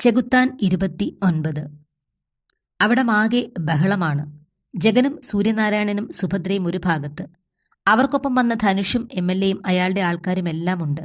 ചെകുത്താൻ ഇരുപത്തി ഒൻപത് അവിടമാകെ ബഹളമാണ്. ജഗനും സൂര്യനാരായണനും സുഭദ്രയും ഒരു ഭാഗത്ത്. അവർക്കൊപ്പം വന്ന ധനുഷും എം എൽ എയും അയാളുടെ ആൾക്കാരും എല്ലാം ഉണ്ട്.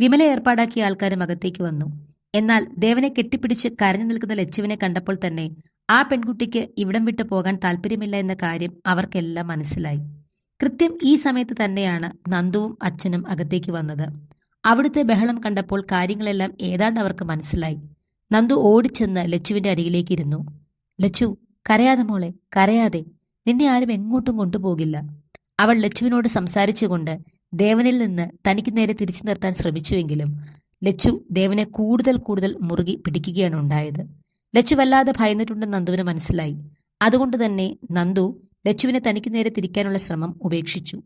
വിമല ഏർപ്പാടാക്കിയ ആൾക്കാരും അകത്തേക്ക് വന്നു. എന്നാൽ ദേവനെ കെട്ടിപ്പിടിച്ച് കരഞ്ഞു നിൽക്കുന്ന ലച്ചുവിനെ കണ്ടപ്പോൾ തന്നെ ആ പെൺകുട്ടിക്ക് ഇവിടം വിട്ടു പോകാൻ താല്പര്യമില്ല എന്ന കാര്യം അവർക്കെല്ലാം മനസ്സിലായി. കൃത്യം ഈ സമയത്ത് തന്നെയാണ് നന്ദുവും അച്ഛനും അകത്തേക്ക് വന്നത്. അവിടുത്തെ ബഹളം കണ്ടപ്പോൾ കാര്യങ്ങളെല്ലാം ഏതാണ്ട് അവർക്ക് മനസ്സിലായി. നന്ദു ഓടിച്ചെന്ന് ലച്ചുവിന്റെ അരികിലേക്ക് ഇരുന്നു ലച്ചു കരയാതെ മോളെ കരയാതെ. നിന്നെ ആരും എങ്ങോട്ടും കൊണ്ടുപോകില്ല. അവൾ ലച്ചുവിനോട് സംസാരിച്ചുകൊണ്ട് ദേവനിൽ നിന്ന് തനിക്ക് നേരെ തിരിച്ചു നിർത്താൻ ശ്രമിച്ചുവെങ്കിലും ലച്ചു ദേവനെ കൂടുതൽ കൂടുതൽ മുറുകി പിടിക്കുകയാണ് ഉണ്ടായത്. ലച്ചു വല്ലാതെ ഭയന്നിട്ടുണ്ടെന്ന് നന്ദുവിന് മനസ്സിലായി. അതുകൊണ്ട് തന്നെ നന്ദു ലച്ചുവിനെ തനിക്ക് നേരെ തിരിക്കാനുള്ള ശ്രമം ഉപേക്ഷിച്ചു.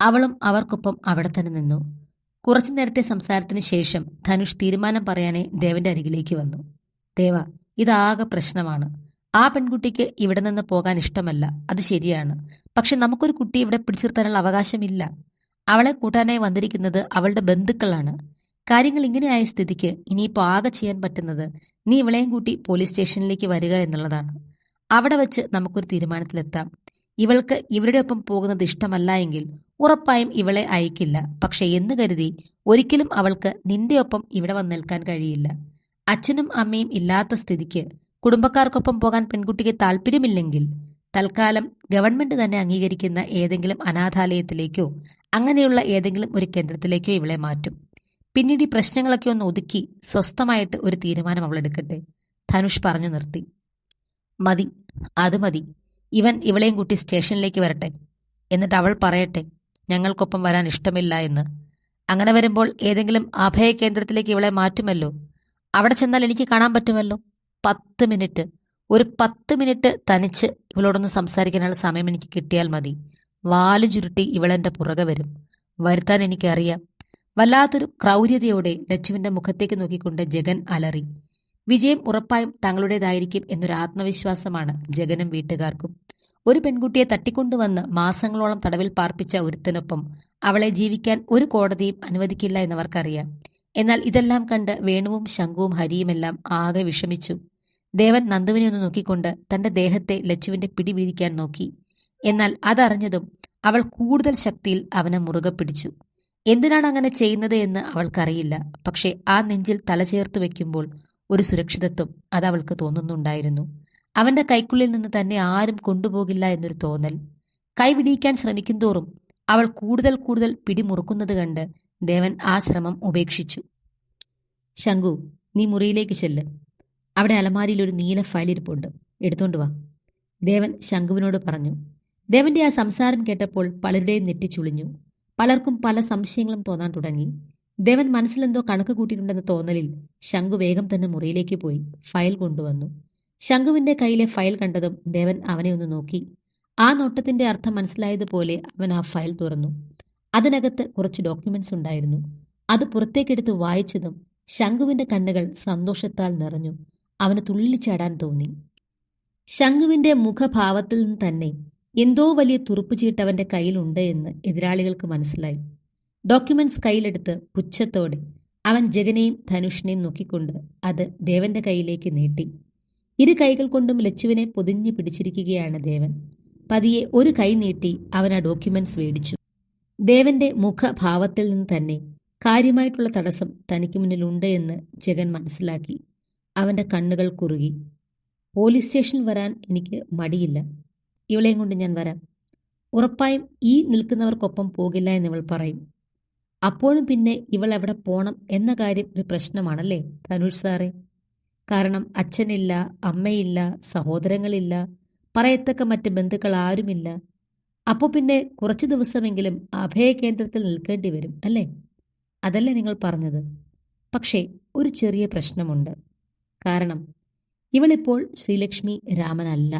അവളും അവർക്കൊപ്പം അവിടെ തന്നെ നിന്നു. കുറച്ചു നേരത്തെ സംസാരത്തിന് ശേഷം ധനുഷ് തീരുമാനം പറയാനേ ദേവന്റെ അരികിലേക്ക് വന്നു. ദേവ ഇതാകെ പ്രശ്നമാണ്. ആ പെൺകുട്ടിക്ക് ഇവിടെ നിന്ന് പോകാൻ ഇഷ്ടമല്ല. അത് ശരിയാണ്. പക്ഷെ നമുക്കൊരു കുട്ടി ഇവിടെ പിടിച്ചിർത്താനുള്ള അവകാശമില്ല. അവളെ കൂട്ടാനായി വന്നിരിക്കുന്നത് അവളുടെ ബന്ധുക്കളാണ്. കാര്യങ്ങൾ ഇങ്ങനെയായ സ്ഥിതിക്ക് ഇനിയിപ്പോൾ ആകെ ചെയ്യാൻ പറ്റുന്നത് നീ ഇവളെയും കൂട്ടി പോലീസ് സ്റ്റേഷനിലേക്ക് വരിക എന്നുള്ളതാണ്. അവിടെ വച്ച് നമുക്കൊരു തീരുമാനത്തിലെത്താം. ഇവൾക്ക് ഇവരുടെ ഒപ്പം പോകുന്നത് ഇഷ്ടമല്ല എങ്കിൽ ഉറപ്പായും ഇവളെ അയക്കില്ല. പക്ഷെ എന്ന് കരുതി ഒരിക്കലും അവൾക്ക് നിന്റെ ഒപ്പം ഇവിടെ വന്ന് നിൽക്കാൻ കഴിയില്ല. അച്ഛനും അമ്മയും ഇല്ലാത്ത സ്ഥിതിക്ക് കുടുംബക്കാർക്കൊപ്പം പോകാൻ പെൺകുട്ടിക്ക് താല്പര്യമില്ലെങ്കിൽ തൽക്കാലം ഗവൺമെന്റ് തന്നെ അംഗീകരിക്കുന്ന ഏതെങ്കിലും അനാഥാലയത്തിലേക്കോ അങ്ങനെയുള്ള ഏതെങ്കിലും ഒരു കേന്ദ്രത്തിലേക്കോ ഇവളെ മാറ്റും. പിന്നീട് ഈ പ്രശ്നങ്ങളൊക്കെ ഒന്ന് ഒതുക്കി സ്വസ്ഥമായിട്ട് ഒരു തീരുമാനം അവൾ എടുക്കട്ടെ. ധനുഷ് പറഞ്ഞു നിർത്തി. മതി അത് മതി. ഇവൻ ഇവളെയും കൂട്ടി സ്റ്റേഷനിലേക്ക് വരട്ടെ. എന്നിട്ട് അവൾ പറയട്ടെ ഞങ്ങൾക്കൊപ്പം വരാൻ ഇഷ്ടമില്ല എന്ന്. അങ്ങനെ വരുമ്പോൾ ഏതെങ്കിലും അഭയ കേന്ദ്രത്തിലേക്ക് ഇവളെ മാറ്റുമല്ലോ. അവിടെ ചെന്നാൽ എനിക്ക് കാണാൻ പറ്റുമല്ലോ. പത്ത് മിനിറ്റ്. ഒരു പത്ത് മിനിറ്റ് തനിച്ച് ഇവളോടൊന്ന് സംസാരിക്കാനുള്ള സമയം എനിക്ക് കിട്ടിയാൽ മതി. വാൽ ചുരുട്ടി ഇവളെന്റെ പുറകെ വരും. വരുത്താൻ എനിക്കറിയാം. വല്ലാത്തൊരു ക്രൗര്യതയോടെ ലച്ചുവിന്റെ മുഖത്തേക്ക് നോക്കിക്കൊണ്ട് ജഗൻ അലറി. വിജയം ഉറപ്പായും തങ്ങളുടേതായിരിക്കും എന്നൊരു ആത്മവിശ്വാസമാണ് ജഗനും വീട്ടുകാർക്കും. ഒരു പെൺകുട്ടിയെ തട്ടിക്കൊണ്ടുവന്ന് മാസങ്ങളോളം തടവിൽ പാർപ്പിച്ച ഒരുത്തിനൊപ്പം അവളെ ജീവിക്കാൻ ഒരു കോടതിയും അനുവദിക്കില്ല എന്നവർക്കറിയാം. എന്നാൽ ഇതെല്ലാം കണ്ട് വേണുവും ശംഖുവും ഹരിയുമെല്ലാം ആകെ വിഷമിച്ചു. ദേവൻ നന്ദുവിനെ ഒന്ന് നോക്കിക്കൊണ്ട് തന്റെ ദേഹത്തെ ലച്ചുവിന്റെ പിടി വീഴിക്കാൻ നോക്കി. എന്നാൽ അതറിഞ്ഞതും അവൾ കൂടുതൽ ശക്തിയിൽ അവനെ മുറുകെ പിടിച്ചു. എന്തിനാണ് അങ്ങനെ ചെയ്യുന്നത് എന്ന് അവൾക്കറിയില്ല. പക്ഷേ ആ നെഞ്ചിൽ തലചേർത്ത് വെക്കുമ്പോൾ ഒരു സുരക്ഷിതത്വം അത് അവൾക്ക് തോന്നുന്നുണ്ടായിരുന്നു. അവന്റെ കൈക്കുള്ളിൽ നിന്ന് തന്നെ ആരും കൊണ്ടുപോകില്ല എന്നൊരു തോന്നൽ. കൈവിടിയിക്കാൻ ശ്രമിക്കുന്തോറും അവൾ കൂടുതൽ കൂടുതൽ പിടിമുറുക്കുന്നത് കണ്ട് ദേവൻ ആ ശ്രമം ഉപേക്ഷിച്ചു. ശങ്കു നീ മുറിയിലേക്ക് ചെല്ല്. അവിടെ അലമാരിയിൽ ഒരു നീല ഫയൽ ഇരിപ്പുണ്ട്. എടുത്തോണ്ട് വാ. ദേവൻ ശംഖുവിനോട് പറഞ്ഞു. ദേവന്റെ ആ സംസാരം കേട്ടപ്പോൾ പലരുടെയും നെറ്റിച്ചുളിഞ്ഞു പലർക്കും പല സംശയങ്ങളും തോന്നാൻ തുടങ്ങി. ദേവൻ മനസ്സിലെന്തോ കണക്ക് കൂട്ടിയിട്ടുണ്ടെന്ന തോന്നലിൽ ശംഖു വേഗം തന്നെ മുറിയിലേക്ക് പോയി ഫയൽ കൊണ്ടുവന്നു. ശംഖുവിന്റെ കയ്യിലെ ഫയൽ കണ്ടതും ദേവൻ അവനെ ഒന്ന് നോക്കി. ആ നോട്ടത്തിന്റെ അർത്ഥം മനസ്സിലായതുപോലെ അവൻ ആ ഫയൽ തുറന്നു. അതിനകത്ത് കുറച്ച് ഡോക്യുമെന്റ്സ് ഉണ്ടായിരുന്നു. അത് പുറത്തേക്കെടുത്ത് വായിച്ചതും ശംഖുവിന്റെ കണ്ണുകൾ സന്തോഷത്താൽ നിറഞ്ഞു. അവന് തുള്ളിച്ചാടാൻ തോന്നി. ശംഖുവിന്റെ മുഖഭാവത്തിൽ നിന്ന് തന്നെ എന്തോ വലിയ തുറുപ്പ് ചീട്ട് അവന്റെ കയ്യിലുണ്ട് എന്ന് എതിരാളികൾക്ക് മനസ്സിലായി. ഡോക്യുമെന്റ്സ് കയ്യിലെടുത്ത് പുച്ഛത്തോടെ അവൻ ജഗനെയും ധനുഷിനെയും നോക്കിക്കൊണ്ട് അത് ദേവന്റെ കയ്യിലേക്ക് നീട്ടി. ഇരു കൈകൾ കൊണ്ടും ലച്ചുവിനെ പൊതിഞ്ഞു പിടിച്ചിരിക്കുകയാണ് ദേവൻ. പതിയെ ഒരു കൈ നീട്ടി അവൻ ആ ഡോക്യുമെന്റ്സ് മേടിച്ചു. ദേവന്റെ മുഖഭാവത്തിൽ നിന്ന് തന്നെ കാര്യമായിട്ടുള്ള തടസ്സം തനിക്ക് മുന്നിലുണ്ട് എന്ന് ജഗൻ മനസ്സിലാക്കി. അവന്റെ കണ്ണുകൾ കുറുകി. പോലീസ് സ്റ്റേഷനിൽ വരാൻ എനിക്ക് മടിയില്ല. ഇവളെയും കൊണ്ട് ഞാൻ വരാം. ഉറപ്പായും ഈ നിൽക്കുന്നവർക്കൊപ്പം പോകില്ല എന്നിവൾ പറയും. അപ്പോഴും പിന്നെ ഇവൾ എവിടെ പോണം എന്ന കാര്യം ഒരു പ്രശ്നമാണല്ലേ ധനുഷ് സാറേ? കാരണം അച്ഛനില്ല അമ്മയില്ല സഹോദരങ്ങളില്ല പറയത്തക്ക മറ്റ് ബന്ധുക്കൾ ആരുമില്ല. അപ്പോൾ പിന്നെ കുറച്ചു ദിവസമെങ്കിലും അഭയകേന്ദ്രത്തിൽ നിൽക്കേണ്ടി വരും അല്ലേ? അതല്ലേ നിങ്ങൾ പറഞ്ഞത്. പക്ഷേ ഒരു ചെറിയ പ്രശ്നമുണ്ട്. കാരണം ഇവളിപ്പോൾ Sreelakshmi രാമനല്ല.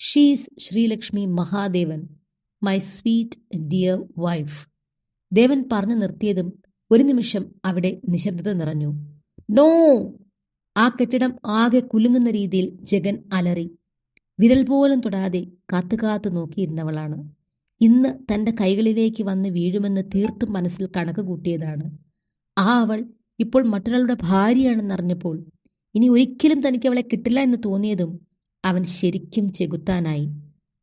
She's Sreelakshmi Mahadevan my sweet dear wife Devan പറഞ്ഞു നിർത്തിയതും ഒരു നിമിഷം അവിടെ നിശബ്ദത നിറഞ്ഞു. നോ! ആ കെട്ടിടം ആകെ കുലുങ്ങുന്ന രീതിയിൽ ജഗൻ അലറി. വിരൽ പോലും തൊടാതെ കാത്തു കാത്തു നോക്കിയിരുന്നവളാണ്. ഇന്ന് തന്റെ കൈകളിലേക്ക് വന്ന് വീഴുമെന്ന് തീർത്തും മനസ്സിൽ കണക്ക് കൂട്ടിയതാണ്. ആ അവൾ ഇപ്പോൾ മറ്റൊരാളുടെ ഭാര്യയാണെന്നറിഞ്ഞപ്പോൾ ഇനി ഒരിക്കലും തനിക്ക് അവളെ കിട്ടില്ല എന്ന് തോന്നിയതും അവൻ ശരിക്കും ചെകുത്താനായി.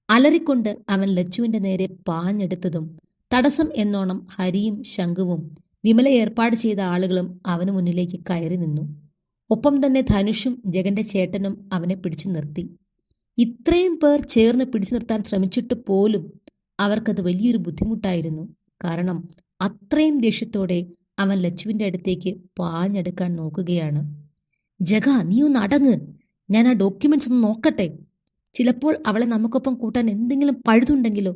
അലറിക്കൊണ്ട് അവൻ ലച്ചുവിന്റെ നേരെ പാഞ്ഞെടുത്തതും തടസ്സം എന്നോണം ഹരിയും ശംഖുവും വിമല ഏർപ്പാട് ചെയ്ത ആളുകളും അവന് മുന്നിലേക്ക് കയറി നിന്നു. ഒപ്പം തന്നെ ധനുഷും ജഗന്റെ ചേട്ടനും അവനെ പിടിച്ചു നിർത്തി. ഇത്രയും പേർ ചേർന്ന് പിടിച്ചു നിർത്താൻ ശ്രമിച്ചിട്ട് പോലും അവർക്കത് വലിയൊരു ബുദ്ധിമുട്ടായിരുന്നു. കാരണം അത്രയും ദേഷ്യത്തോടെ അവൻ ലച്ചുവിന്റെ അടുത്തേക്ക് പാഞ്ഞെടുക്കാൻ നോക്കുകയാണ്. ജഗ നീ ഒന്ന് അടങ്ങ്. ഞാൻ ആ ഡോക്യുമെന്റ്സ് ഒന്ന് നോക്കട്ടെ. ചിലപ്പോൾ അവളെ നമുക്കൊപ്പം കൂട്ടാൻ എന്തെങ്കിലും പഴുതുണ്ടെങ്കിലോ?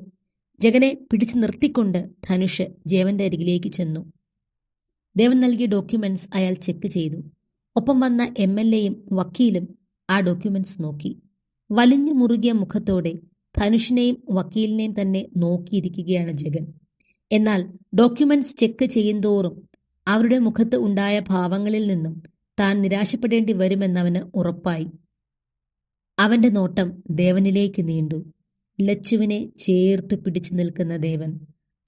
ജഗനെ പിടിച്ചു നിർത്തിക്കൊണ്ട് ധനുഷ് ജേവന്റെ അരികിലേക്ക് ചെന്നു. ദേവൻ നൽകിയ ഡോക്യുമെന്റ്സ് അയാൾ ചെക്ക് ചെയ്തു. ഒപ്പം വന്ന എം എൽ എയും വക്കീലും ആ ഡോക്യുമെന്റ്സ് നോക്കി. വലിഞ്ഞു മുറുകിയ മുഖത്തോടെ ധനുഷിനെയും വക്കീലിനെയും തന്നെ നോക്കിയിരിക്കുകയാണ് ജഗൻ. എന്നാൽ ഡോക്യുമെന്റ്സ് ചെക്ക് ചെയ്യുന്തോറും അവരുടെ മുഖത്ത് ഉണ്ടായ ഭാവങ്ങളിൽ നിന്നും താൻ നിരാശപ്പെടേണ്ടി വരുമെന്നവന് ഉറപ്പായി. അവന്റെ നോട്ടം ദേവനിലേക്ക് നീണ്ടു. ലച്ചുവിനെ ചേർത്ത് പിടിച്ചു നിൽക്കുന്ന ദേവൻ.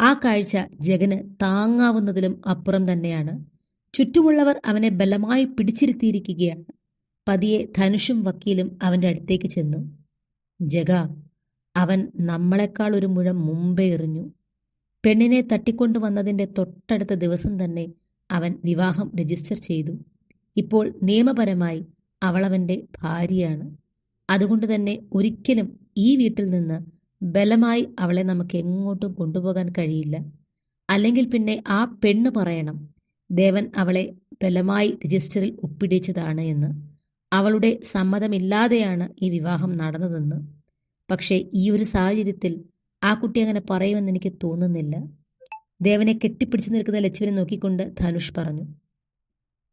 ആ കാഴ്ച ജഗന് താങ്ങാവുന്നതിലും അപ്പുറം തന്നെയാണ്. ചുറ്റുമുള്ളവർ അവനെ ബലമായി പിടിച്ചിരുത്തിയിരിക്കുകയാണ്. പതിയെ ധനുഷും വക്കീലും അവന്റെ അടുത്തേക്ക് ചെന്നു. ജഗ അവൻ നമ്മളെക്കാൾ ഒരു മുഴം മുമ്പേ എറിഞ്ഞു. പെണ്ണിനെ തട്ടിക്കൊണ്ടുവന്നതിന്റെ തൊട്ടടുത്ത ദിവസം തന്നെ അവൻ വിവാഹം രജിസ്റ്റർ ചെയ്തു. ഇപ്പോൾ നിയമപരമായി അവളവന്റെ ഭാര്യയാണ്. അതുകൊണ്ട് തന്നെ ഒരിക്കലും ഈ വീട്ടിൽ നിന്ന് ബലമായി അവളെ നമുക്ക് എങ്ങോട്ടും കൊണ്ടുപോകാൻ കഴിയില്ല. അല്ലെങ്കിൽ പിന്നെ ആ പെണ്ണ് പറയണം ദേവൻ അവളെ ബലമായി രജിസ്റ്ററിൽ ഒപ്പിടിച്ചതാണ് എന്ന്. അവളുടെ സമ്മതമില്ലാതെയാണ് ഈ വിവാഹം നടന്നതെന്ന്. പക്ഷേ ഈ ഒരു സാഹചര്യത്തിൽ ആ കുട്ടി അങ്ങനെ പറയുമെന്ന് എനിക്ക് തോന്നുന്നില്ല. ദേവനെ കെട്ടിപ്പിടിച്ചു നിൽക്കുന്ന ലച്ചുവിനെ നോക്കിക്കൊണ്ട് ധനുഷ് പറഞ്ഞു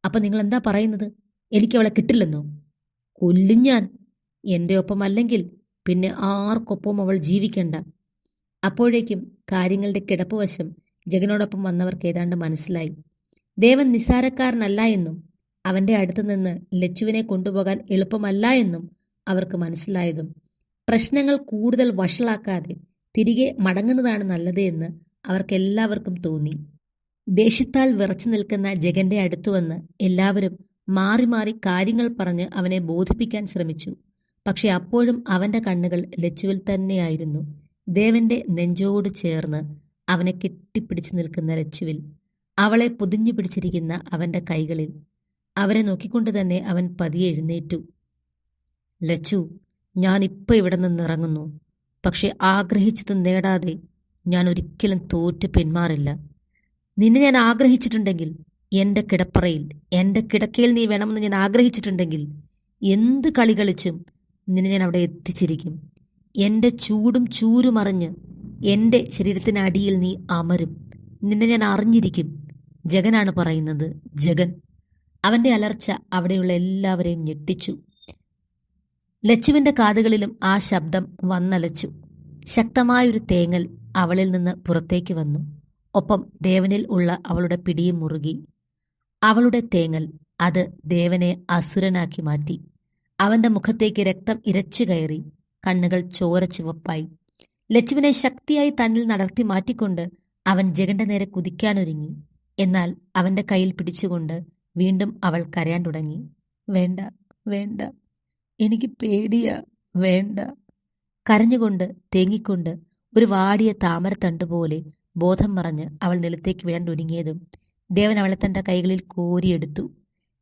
അപ്പൊ നിങ്ങൾ എന്താ പറയുന്നത്? എനിക്ക് അവളെ കിട്ടില്ലെന്നോ? കൊല്ലും ഞാൻ. എന്റെ ഒപ്പം അല്ലെങ്കിൽ പിന്നെ ആർക്കൊപ്പം അവൾ ജീവിക്കണ്ട. അപ്പോഴേക്കും കാര്യങ്ങളുടെ കിടപ്പ് വശം ജഗനോടൊപ്പം വന്നവർക്ക് ഏതാണ്ട് മനസ്സിലായി. ദേവൻ നിസാരക്കാരനല്ല എന്നും അവന്റെ അടുത്ത് നിന്ന് ലച്ചുവിനെ കൊണ്ടുപോകാൻ എളുപ്പമല്ല എന്നും അവർക്ക് മനസ്സിലായതും പ്രശ്നങ്ങൾ കൂടുതൽ വഷളാക്കാതെ തിരികെ മടങ്ങുന്നതാണ് നല്ലത് എന്ന് അവർക്കെല്ലാവർക്കും തോന്നി. ദേഷ്യത്താൽ വിറച്ചു നിൽക്കുന്ന ജഗന്റെ അടുത്തു വന്ന് എല്ലാവരും മാറി മാറി കാര്യങ്ങൾ പറഞ്ഞ് അവനെ ബോധിപ്പിക്കാൻ ശ്രമിച്ചു. പക്ഷെ അപ്പോഴും അവന്റെ കണ്ണുകൾ ലച്ചുവിൽ തന്നെയായിരുന്നു. ദേവന്റെ നെഞ്ചോട് ചേർന്ന് അവനെ കെട്ടിപ്പിടിച്ചു നിൽക്കുന്ന ലച്ചുവിൽ അവളെ പൊതിഞ്ഞു പിടിച്ചിരിക്കുന്ന അവന്റെ കൈകളിൽ. അവരെ നോക്കിക്കൊണ്ട് തന്നെ അവൻ പതിയെ എഴുന്നേറ്റു. ലച്ചു ഞാൻ ഇപ്പൊ ഇവിടെ നിന്ന് ഇറങ്ങുന്നു. പക്ഷെ ആഗ്രഹിച്ചത് നേടാതെ ഞാൻ ഒരിക്കലും തോറ്റ് പിന്മാറില്ല. നിന്നെ ഞാൻ ആഗ്രഹിച്ചിട്ടുണ്ടെങ്കിൽ എന്റെ കിടപ്പറയിൽ എന്റെ കിടക്കയിൽ നീ വേണമെന്ന് ഞാൻ ആഗ്രഹിച്ചിട്ടുണ്ടെങ്കിൽ എന്ത് കളി കളിച്ചും നിന്നെ ഞാൻ അവിടെ എത്തിച്ചിരിക്കും. എന്റെ ചൂടും ചൂരും അറിഞ്ഞ് എന്റെ ശരീരത്തിനടിയിൽ നീ അമരും. നിന്നെ ഞാൻ അറിഞ്ഞിരിക്കും. ജഗനാണ് പറയുന്നത്. ജഗൻ. അവന്റെ അലർച്ച അവിടെയുള്ള എല്ലാവരെയും ഞെട്ടിച്ചു. ലച്ചുവിന്റെ കാതുകളിലും ആ ശബ്ദം വന്നലച്ചു. ശക്തമായൊരു തേങ്ങൽ അവളിൽ നിന്ന് പുറത്തേക്ക് വന്നു. ഒപ്പം ദേവനിൽ ഉള്ള അവളുടെ പിടിയും മുറുകി. അവളുടെ തേങ്ങൽ അത് ദേവനെ അസുരനാക്കി മാറ്റി. അവന്റെ മുഖത്തേക്ക് രക്തം ഇരച്ചു കയറി. കണ്ണുകൾ ചോര ചുവപ്പായി. ലച്ചുവിനെ ശക്തിയായി തന്നിൽ നടത്തി മാറ്റിക്കൊണ്ട് അവൻ ജഗന്റെ നേരെ കുതിക്കാനൊരുങ്ങി. എന്നാൽ അവന്റെ കയ്യിൽ പിടിച്ചുകൊണ്ട് വീണ്ടും അവൾ കരയാൻ തുടങ്ങി. വേണ്ട വേണ്ട. എനിക്ക് പേടിയ. വേണ്ട. കരഞ്ഞുകൊണ്ട് തേങ്ങിക്കൊണ്ട് ഒരു വാടിയ താമരത്തണ്ട് പോലെ ബോധം മറഞ്ഞ് അവൾ നിലത്തേക്ക് വീഴാൻ ഒരുങ്ങിയതും ദേവൻ അവളെ തന്റെ കൈകളിൽ കോരിയെടുത്തു.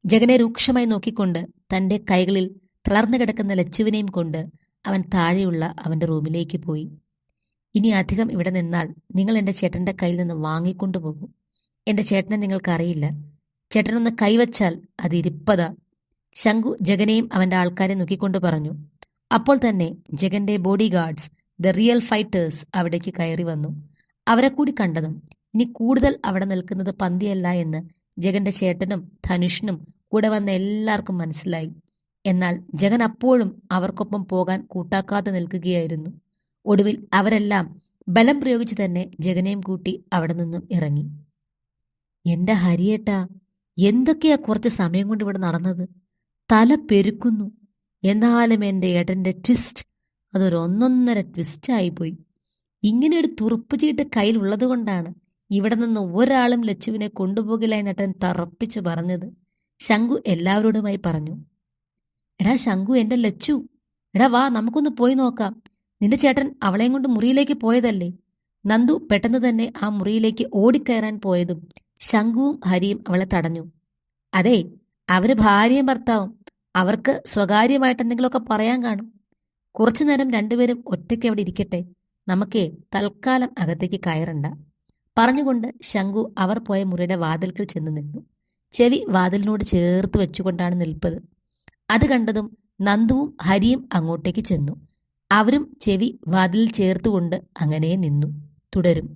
ജഗനെ രൂക്ഷമായി നോക്കിക്കൊണ്ട് തന്റെ കൈകളിൽ തളർന്നു കിടക്കുന്ന ലച്ചുവിനെയും കൊണ്ട് അവൻ താഴെയുള്ള അവന്റെ റൂമിലേക്ക് പോയി. ഇനി അധികം ഇവിടെ നിന്നാൽ നിങ്ങൾ എന്റെ ചേട്ടന്റെ കയ്യിൽ നിന്ന് വാങ്ങിക്കൊണ്ടു പോകും. എന്റെ ചേട്ടനെ നിങ്ങൾക്കറിയില്ല. ചേട്ടനൊന്ന് കൈവച്ചാൽ അത് ഇരിപ്പതാ. ശംഖു ജഗനെയും അവന്റെ ആൾക്കാരെ നോക്കിക്കൊണ്ട് പറഞ്ഞു. അപ്പോൾ തന്നെ ജഗന്റെ body guards the real fighters അവിടേക്ക് കയറി വന്നു. അവരെ കൂടി കണ്ടതും ഇനി കൂടുതൽ അവിടെ നിൽക്കുന്നത് പന്തിയല്ല എന്ന് ജഗന്റെ ചേട്ടനും ധനുഷിനും കൂടെ വന്ന എല്ലാവർക്കും മനസ്സിലായി. എന്നാൽ ജഗൻ അപ്പോഴും അവർക്കൊപ്പം പോകാൻ കൂട്ടാക്കാതെ നിൽക്കുകയായിരുന്നു. ഒടുവിൽ അവരെല്ലാം ബലം പ്രയോഗിച്ച് തന്നെ ജഗനെയും കൂട്ടി അവിടെ നിന്നും ഇറങ്ങി. എന്റെ ഹരിയേട്ടാ എന്തൊക്കെയാ കുറച്ച് സമയം കൊണ്ട് ഇവിടെ നടന്നത്? തല പെരുക്കുന്നു. എന്നാലും എന്റെ ഏട്ടന്റെ ട്വിസ്റ്റ് അതൊരു ഒന്നൊന്നര ട്വിസ്റ്റായിപ്പോയി ഇങ്ങനെ ഒരു തുറുപ്പ് ചീട്ട് കയ്യിലുള്ളത് കൊണ്ടാണ് ഇവിടെ നിന്ന് ഒരാളും ലച്ചുവിനെ കൊണ്ടുപോകില്ല എന്നിട്ടൻ തറപ്പിച്ചു പറഞ്ഞത് ശങ്കു എല്ലാവരോടുമായി പറഞ്ഞു. എടാ ശങ്കു എന്റെ ലച്ചു. എടാ വാ നമുക്കൊന്ന് പോയി നോക്കാം. നിന്റെ ചേട്ടൻ അവളെയും കൊണ്ട് മുറിയിലേക്ക് പോയതല്ലേ? നന്ദു പെട്ടെന്ന് തന്നെ ആ മുറിയിലേക്ക് ഓടിക്കയറാൻ പോയതും ശംഖുവും ഹരിയും അവളെ തടഞ്ഞു. അതെ അവർ ഭാര്യയും ഭർത്താവും. അവർക്ക് സ്വകാര്യമായിട്ട് എന്തെങ്കിലുമൊക്കെ പറയാൻ കാണും. കുറച്ചു നേരം രണ്ടുപേരും ഒറ്റയ്ക്ക് അവിടെ ഇരിക്കട്ടെ. നമുക്കേ തൽക്കാലം അകത്തേക്ക് കയറണ്ട. പറഞ്ഞുകൊണ്ട് ശംഖു അവർ പോയ മുറിയുടെ വാതിൽക്കൽ ചെന്ന് നിന്നു. ചെവി വാതിലിനോട് ചേർത്ത് വെച്ചുകൊണ്ടാണ് നിൽപ്പത്. അത് കണ്ടതും നന്ദുവും ഹരിയും അങ്ങോട്ടേക്ക് ചെന്നു. അവരും ചെവി വാതിലിൽ ചേർത്തുകൊണ്ട് അങ്ങനെ നിന്നു. തുടരും.